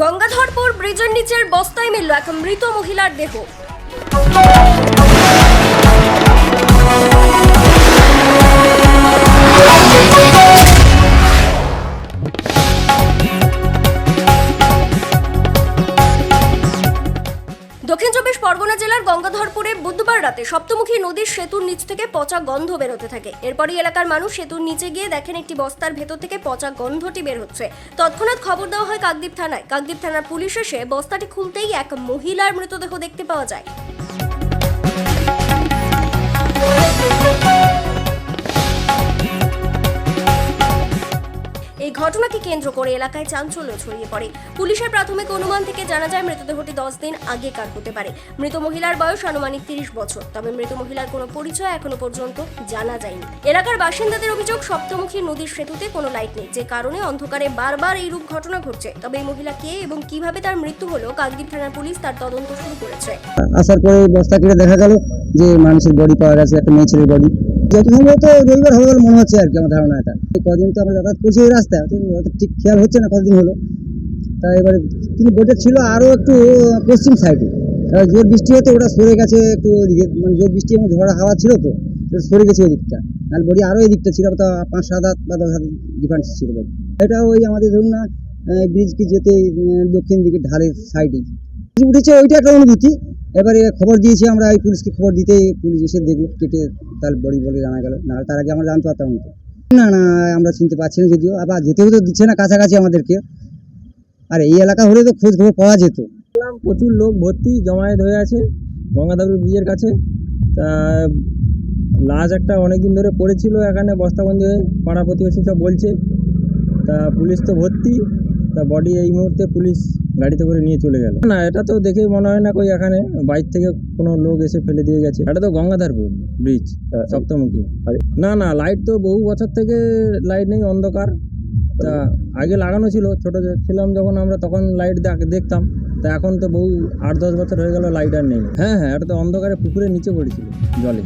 গঙ্গাধরপুর ব্রিজের নিচের বস্তায় মিলল এক মৃত মহিলার দেহ। জেলার গঙ্গাধরপুরে বুধবার রাতে সপ্তমুখী নদীর সেতুর নিচ থেকে পচা গন্ধ বেরোতে থাকে। এরপরই এলাকার মানুষ সেতুর নিচে গিয়ে দেখেন একটি বস্তার ভেতর থেকে পচা গন্ধটি বের হচ্ছে। তৎক্ষণাৎ খবর দেওয়া হয় কাকদ্বীপ থানায়। কাকদ্বীপ থানার পুলিশ এসে বস্তাটি খুলতেই এক মহিলার মৃতদেহ দেখতে পাওয়া যায়। ঘটনাকে কেন্দ্র করে এলাকায় চাঞ্চল্য ছড়িয়ে পড়ে। পুলিশের প্রাথমিক অনুমান থেকে জানা যায়, মৃতদেহটি দশ দিন আগেকার হতে পারে। মৃত মহিলার বয়স আনুমানিক তিরিশ বছর, তবে মৃত মহিলার কোনো পরিচয় এখনও পর্যন্ত জানা যায়নি। এলাকার বাসিন্দাদের অভিযোগ, সপ্তমুখী নদীর সেতুতে কোনো লাইট নেই। যে কারণে অন্ধকারে বারবার এই রূপ ঘটনা ঘটছে। তবে এই মহিলা কে এবং কীভাবে তার মৃত্যু হলো, কাকদ্বীপ থানার পুলিশ তার তদন্ত শুরু করেছে। আসার পরে বস্তা দেখা গেল যে মানুষের বডি পাওয়া গেছে, একটা মেয়ে ছেলের বডি। যত সম্ভবত রবিবার হবে বলে মনে হচ্ছে আর কি আমার ধারণা এটা। কদিন তো আমরা যাতায়াত করছি এই রাস্তায় ঠিক খেয়াল হচ্ছে না কতদিন হলো। তা এবারে কিন্তু বোটের ছিল আরও একটু পশ্চিম সাইডে জোর বৃষ্টি হতে ওটা সরে গেছে একটু ওদিকে মানে জোর বৃষ্টি এবং ঝড়া হাওয়া ছিল তো সরে গেছে ওই দিকটা আর বডি আরও এই দিকটা ছিল, তো পাঁচ, সাত হাত বা দশ হাত ডিফারেন্স ছিল বডি এটা ওই আমাদের ধরুন না ব্রিজ কি যেতে দক্ষিণ দিকে ঢালের সাইডেই উঠেছে ওইটা একটা অনুভূতি। এবারে খবর দিয়েছি আমরা এই পুলিশকে খবর দিতে পুলিশ এসে দেখল, কেটে তার বডি বলে জানা গেল। না, তার আগে আমরা জানতে পারতাম না তো। না না, আমরা চিনতে পারছি না যদিও। আবার যেতেও তো দিচ্ছে না কাছাকাছি আমাদেরকে। আর এই এলাকা হলে তো খোঁজ খবর পাওয়া যেত। প্রচুর লোক ভর্তি, জমায়েত হয়ে আছে গঙ্গাধাপুর ব্রিজের কাছে। তা, লাশ একটা অনেক দিন ধরে পড়েছিল এখানে, বস্তাবন্দি হয়ে পাড়া প্রতিবেশী সব বলছে। তা, পুলিশ তো ভর্তি। তা, বডি এই মুহূর্তে পুলিশ গাড়িতে করে নিয়ে চলে গেল। না এটা তো দেখেই মনে হয় না কই এখানে বাইর থেকে কোনো লোক এসে ফেলে দিয়ে গেছে। এটা তো গঙ্গাধারপুর ব্রিজ সপ্তমুখী। না না লাইট তো বহু বছর থেকে লাইট নেই অন্ধকার। তা আগে লাগানো ছিল ছোট ছিলাম যখন আমরা তখন লাইট দেখতাম। তা এখন তো বহু আট দশ বছর হয়ে গেল লাইট আর নেই। হ্যাঁ হ্যাঁ এটা তো অন্ধকারে পুকুরের নিচে পড়েছিল জলে।